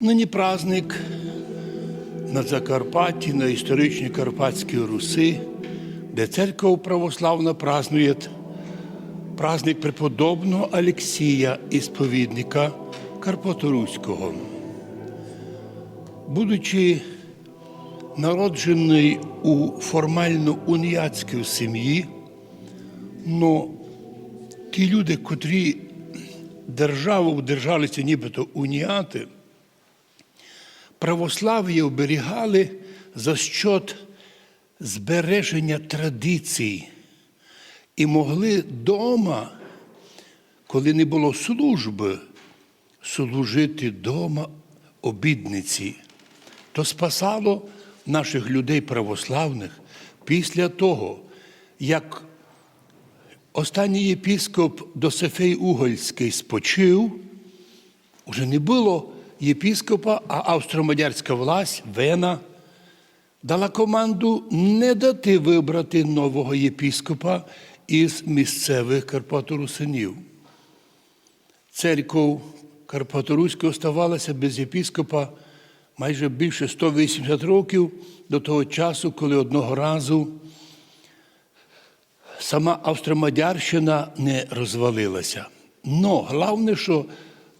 Нині праздник на Закарпатті, на історичній Карпатській Руси, де церква православна празднує праздник преподобного Алексія, ісповідника Карпаторуського. Будучи народжений у формально уніатській сім'ї, но ті люди, котрі державу держалися нібито уніати, православ'я оберігали за счет збереження традицій і могли дома, коли не було служби, служити дома обідниці. То спасало наших людей православних після того, як останній єпіскоп Досифей Угольський спочив, уже не було єпіскопа, а австро-мадярська власть, Вена, дала команду не дати вибрати нового єпіскопа із місцевих Карпаторусинів. Церков Карпаторуська оставалася без єпіскопа майже більше 180 років до того часу, коли одного разу сама Австромадярщина не розвалилася. Но головне, що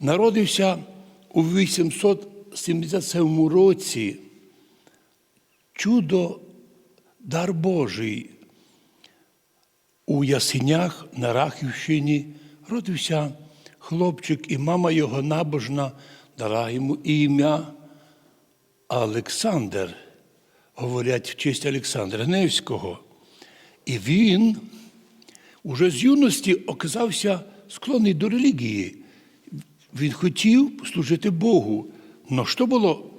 народився у 877 році чудо дар Божий. У Ясенях на Рахівщині родився хлопчик, і мама його набожна дала йому ім'я Олександр, говорять в честь Олександра Невського. І він уже з юності оказався склонний до релігії. Він хотів служити Богу. Но що було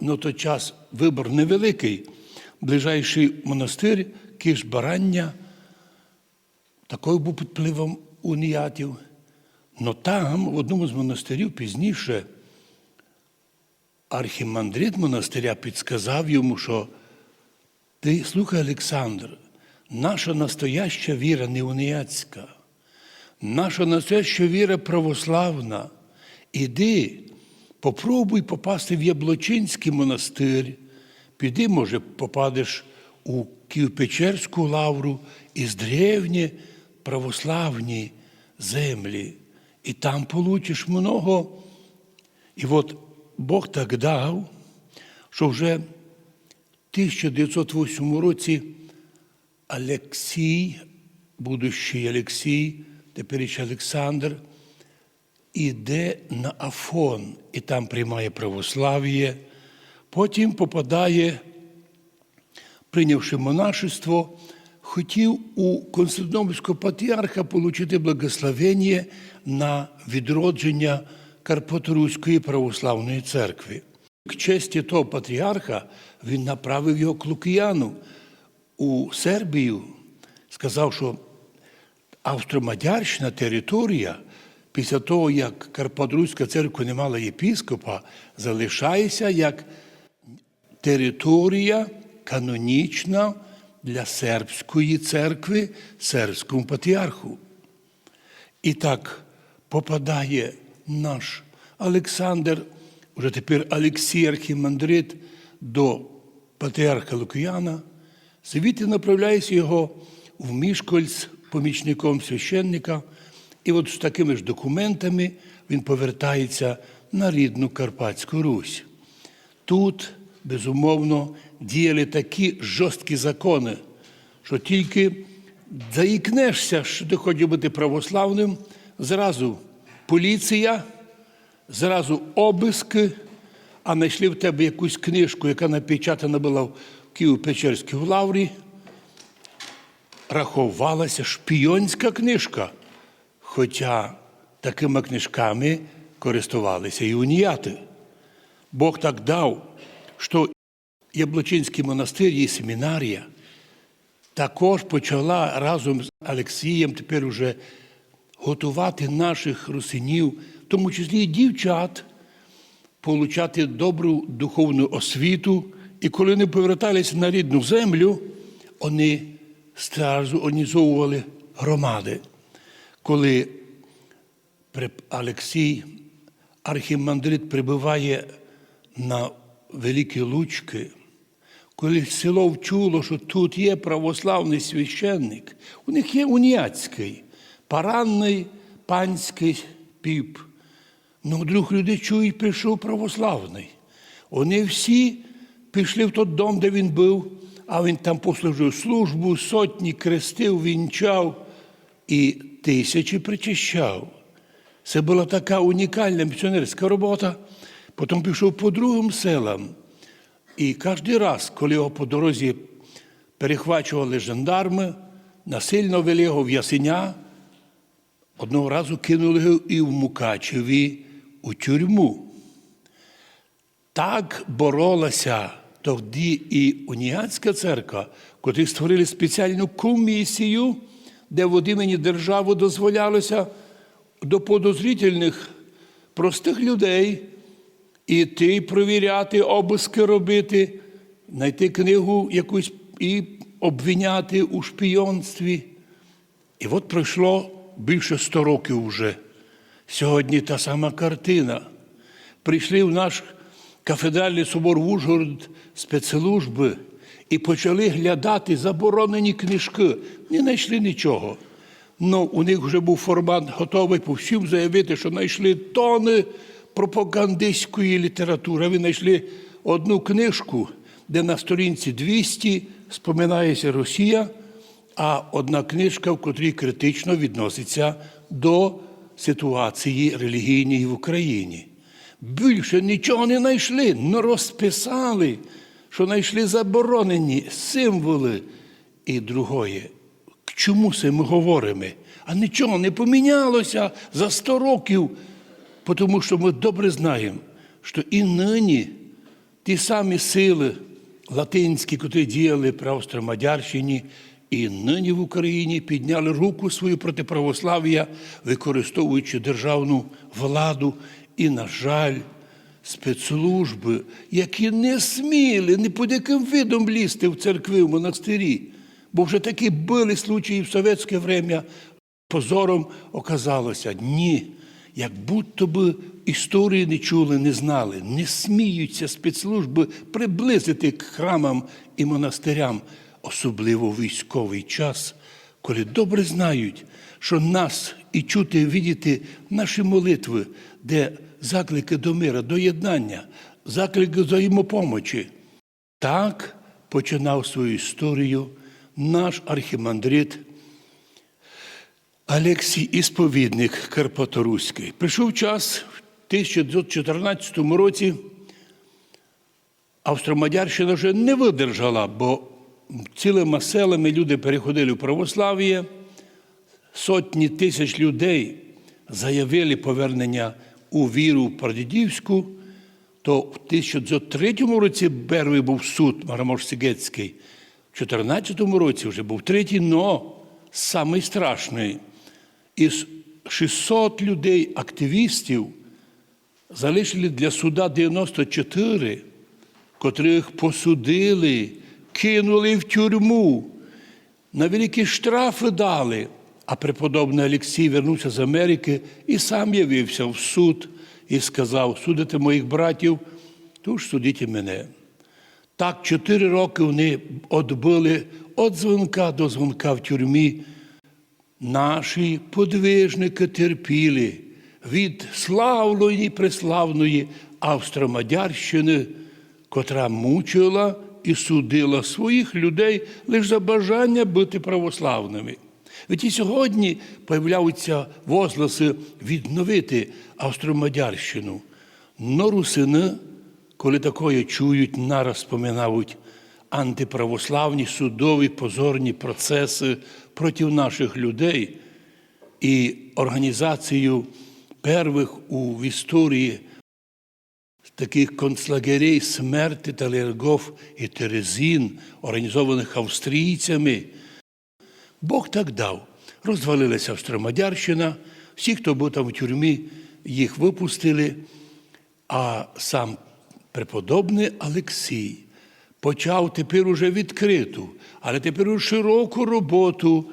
на той час вибор невеликий. Ближайший монастир Киш Барання, такий був під впливом уніатів. Но там, в одному з монастирів пізніше, архімандрит монастиря підсказав йому, що ти слухай, Олександр, наша настояща віра не уніатська, наша настояща віра православна. Іди, попробуй попасти в Яблочинський монастир, піди, може, попадеш у Києво-Печерську лавру із древні православні землі, і там получиш много. І от Бог так дав, що вже в 1908 році Олексій, будущий Олексій, теперіч Олександр, іде на Афон і там приймає православ'я, потім попадає, прийнявши монашество, хотів у Константинопольського патріарха отримати благословення на відродження Карпаторуської православної церкви. К честі того патріарха він направив його к Лукіяну у Сербію, сказав, що Австро-Мадярщина територія після того, як Карпатруська церква не мала єпіскопа, залишається як територія канонічна для сербської церкви, сербському патріарху. І так попадає наш Олександр, вже тепер Олексій Архімандрит, до патріарха Лукіяна, звідти направляється його в Мішкольц помічником священника. І от з такими ж документами він повертається на рідну Карпатську Русь. Тут, безумовно, діяли такі жорсткі закони, що тільки заікнешся, що ти хочеш бути православним, зразу поліція, зразу обиски, а знайшли в тебе якусь книжку, яка напечатана була в Києво-Печерській лаврі, рахувалася шпійонська книжка. Хоча такими книжками користувалися і уніяти. Бог так дав, що Яблочинський монастир і семінарія також почала разом з Олексієм тепер уже готувати наших русинів, в тому числі і дівчат, получати добру духовну освіту. І коли вони поверталися на рідну землю, вони стразу організовували громади коли Олексій, архімандрит, прибуває на Великі Лучки, коли село вчуло, що тут є православний священник, у них є уніяцький, паранний панський піп. Ну, вдруг люди чують, прийшов православний. Вони всі пішли в той дом, де він був, а він там послужив службу, сотні крестив, вінчав і тисячі причащав. Це була така унікальна місіонерська робота. Потім пішов по другим селам. І кожен раз, коли його по дорозі перехвачували жандарми, насильно вели його в ясеня, одного разу кинули його і в Мукачеві у тюрму. Так боролася тоді і уніатська церква, котрі створили спеціальну комісію, де в імені держави дозволялося до подозрительних простих людей іти провіряти, обиски робити, знайти книгу якусь і обвиняти у шпійонстві. І от пройшло більше 100 років вже. Сьогодні та сама картина. Прийшли в наш кафедральний собор в Ужгород спецслужби і почали глядати заборонені книжки. Не знайшли нічого. Ну, у них вже був формат готовий по всім заявити, що знайшли тони пропагандистської літератури. Ви знайшли одну книжку, де на сторінці 200 споминається Росія, а одна книжка, в котрій критично відноситься до ситуації релігійної в Україні. Більше нічого не знайшли, але розписали, що знайшли заборонені символи. І другое, к чому це ми говоримо? А нічого не помінялося за 100 років, тому що ми добре знаємо, що і нині ті самі сили латинські, які діяли при Австро-Мадярщині, і нині в Україні підняли руку свою проти православ'я, використовуючи державну владу. І, на жаль, спецслужби, які не сміли ні під яким видом лізти в церкви, в монастирі, бо вже такі були случаї в совєтське время, позором оказалося, ні, як будто би історії не чули, не знали, не сміються спецслужби приблизити к храмам і монастирям, особливо військовий час, коли добре знають, що нас і чути, видіти наші молитви, де заклики до мира, до єднання, заклики взаємопомочі. Так починав свою історію наш архімандрит Алексій Ісповідник Карпаторуський. Прийшов час в 1914 році. Австромадярщина вже не видержала, бо цілими селами люди переходили в православ'я, сотні тисяч людей заявили повернення у віру прадідівську, то в 1903 році перший був суд Марамош-Сігецький, в 2014 році вже був третій, но самий страшний. Із 600 людей, активістів, залишили для суда 94, котрих посудили, кинули в тюрму, на великі штрафи дали. А преподобний Олексій вернувся з Америки і сам явився в суд і сказав: судите моїх братів, то ж судіть і мене. Так, чотири роки вони відбили від дзвонка до дзвонка в тюрмі. Наші подвижники терпіли від славної преславної Австромадярщини, котра мучила і судила своїх людей лише за бажання бути православними. Ведь і сьогодні появляються возгласи відновити Австромадярщину. Но русини, коли такое чують, нараз споминають антиправославні судові позорні процеси проти наших людей і організацію перших у в історії таких концлагерей смерти Талергов і Терезин, організованих австрійцями. Бог так дав. Розвалилася Австромадярщина, всі, хто був там в тюрмі, їх випустили, а сам преподобний Олексій почав тепер уже відкриту, але тепер уже широку роботу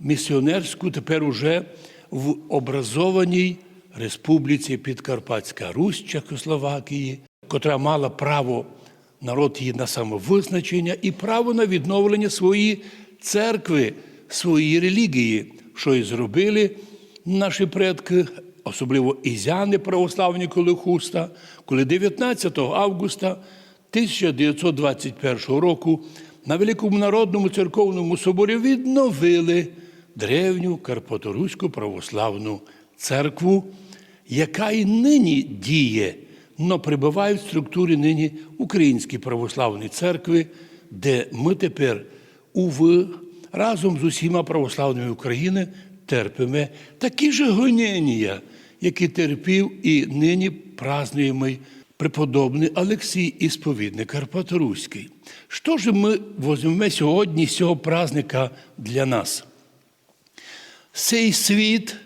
місіонерську, тепер уже в образованій Республіці Підкарпатська Русь Чехословакії. котра мала право народ її на самовизначення і право на відновлення своєї церкви, своєї релігії, що і зробили наші предки, особливо ізяни православні Колихуста, коли 19 августа 1921 року на Великому Народному церковному соборі відновили древню Карпаторуську православну церкву, яка і нині діє, но прибуває в структурі нині Української православної церкви, де ми тепер уви разом з усіма православними України терпимо такі ж гоніння, які терпів і нині празднуємо преподобний Олексій Ісповідник Карпаторуський. Що ж ми візьмемо сьогодні з цього праздника для нас? Цей світ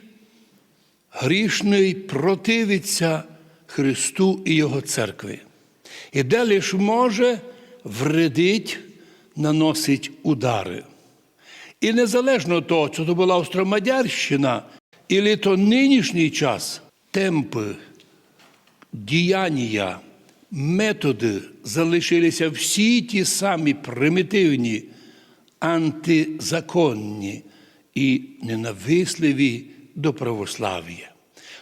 грішний противиться Христу і Його церкві. І де лиш може вредить, наносить удари. І незалежно від того, чи то була Австромадярщина, і то нинішній час, темпи, діяння, методи залишилися всі ті самі примітивні, антизаконні і ненависливі до православ'я.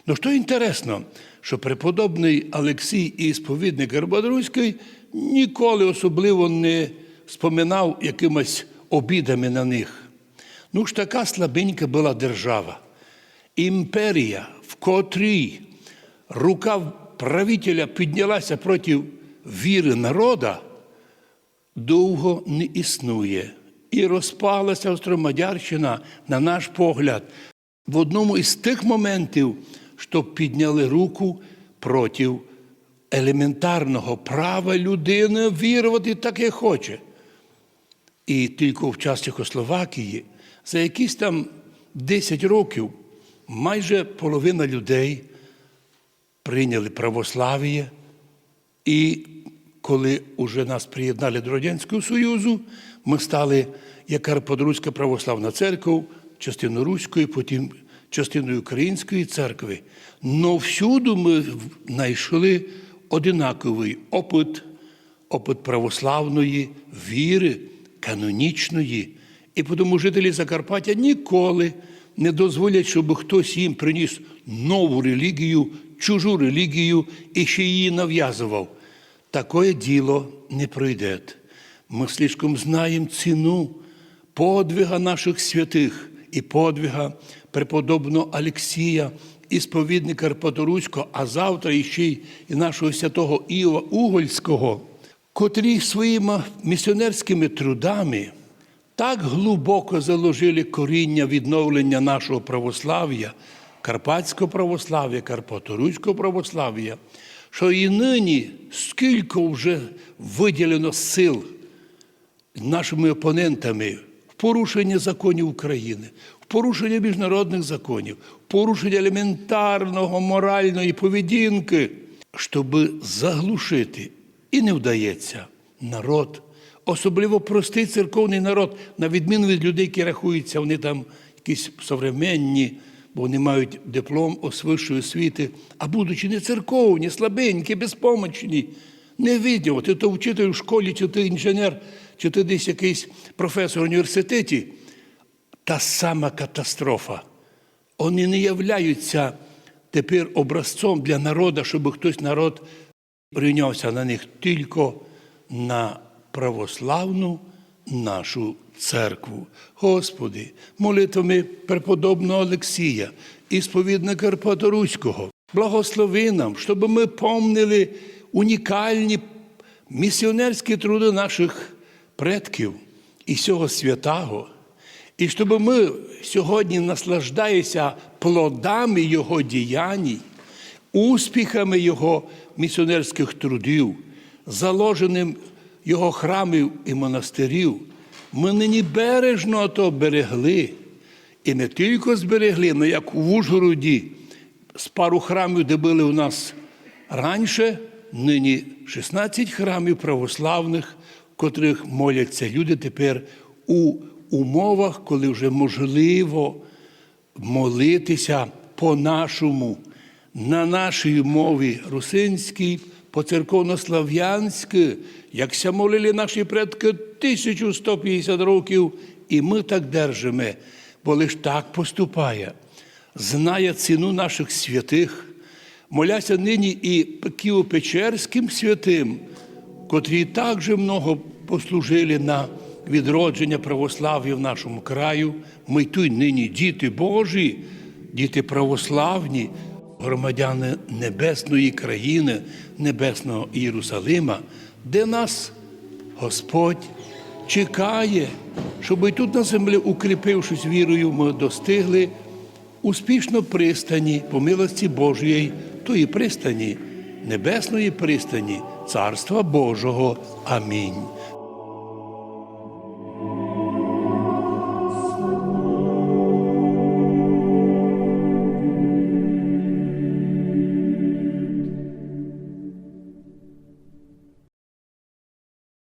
Ну що інтересно, що преподобний Олексій і сповідник Гарбадруський ніколи особливо не споминав якимось обідами на них. Ну ж така слабенька була держава, імперія, в котрій рука правителя піднялася проти віри народа, довго не існує. І розпалася Австромадярщина, на наш погляд, в одному із тих моментів, що підняли руку проти елементарного права людини вірувати так, як хоче. І тільки в час Чехословакії за якісь там 10 років майже половина людей прийняли православ'я, і коли вже нас приєднали до Радянського Союзу, ми стали як Карподруська православна церква, частиною Руської, потім частиною Української церкви. Но всюди ми знайшли одинаковий опит, опит православної віри, канонічної. І тому жителі Закарпаття ніколи не дозволять, щоб хтось їм приніс нову релігію, чужу релігію і ще її нав'язував. Такое діло не пройде. Ми слишком знаємо ціну подвига наших святих і подвига преподобного Алексія, ісповідника Карпаторуського, а завтра іще й нашого святого Іова Угольського, котрі своїми місіонерськими трудами так глибоко заложили коріння відновлення нашого православ'я, карпатського православ'я, карпаторуського православ'я, що і нині скільки вже виділено сил нашими опонентами в порушення законів України, в порушення міжнародних законів, в порушення елементарного моральної поведінки, щоб заглушити і не вдається народ особливо простий церковний народ, на відміну від людей, які рахуються, вони там якісь современні, бо вони мають диплом вищої освіти, а будучи не церковні, слабенькі, безпомочні, не видів, ти то вчитель в школі, чи ти інженер, чи ти десь якийсь професор в університеті, та сама катастрофа. Вони не являються тепер образцом для народу, щоб хтось народ прийнявся на них тільки на православну нашу церкву. Господи, молитвами преподобного Олексія і сповідника Карпаторуського, благослови нам, щоб ми помнили унікальні місіонерські труди наших предків і цього святого. І щоб ми сьогодні наслаждаємося плодами Його діянь, успіхами Його місіонерських трудів, заложеним його храмів і монастирів, ми нині бережно то берегли. І не тільки зберегли, але як у Ужгороді з пару храмів, де були у нас раніше, нині 16 храмів православних, в котрих моляться люди тепер у умовах, коли вже можливо молитися по-нашому, на нашій мові русинській, по-церковнослав'янськи, як ся молили наші предки 1150 років, і ми так держимо, бо лиш так поступає. Знає ціну наших святих, моляся нині і Києво-Печерським святим, котрі також много послужили на відродження православ'я в нашому краю. Ми тут нині діти Божі, діти православні, громадяни небесної країни, небесного Єрусалима, де нас Господь чекає, щоб тут на землі, укріпившись вірою, ми достигли успішно пристані по милості Божої, тої пристані, небесної пристані, Царства Божого. Амінь.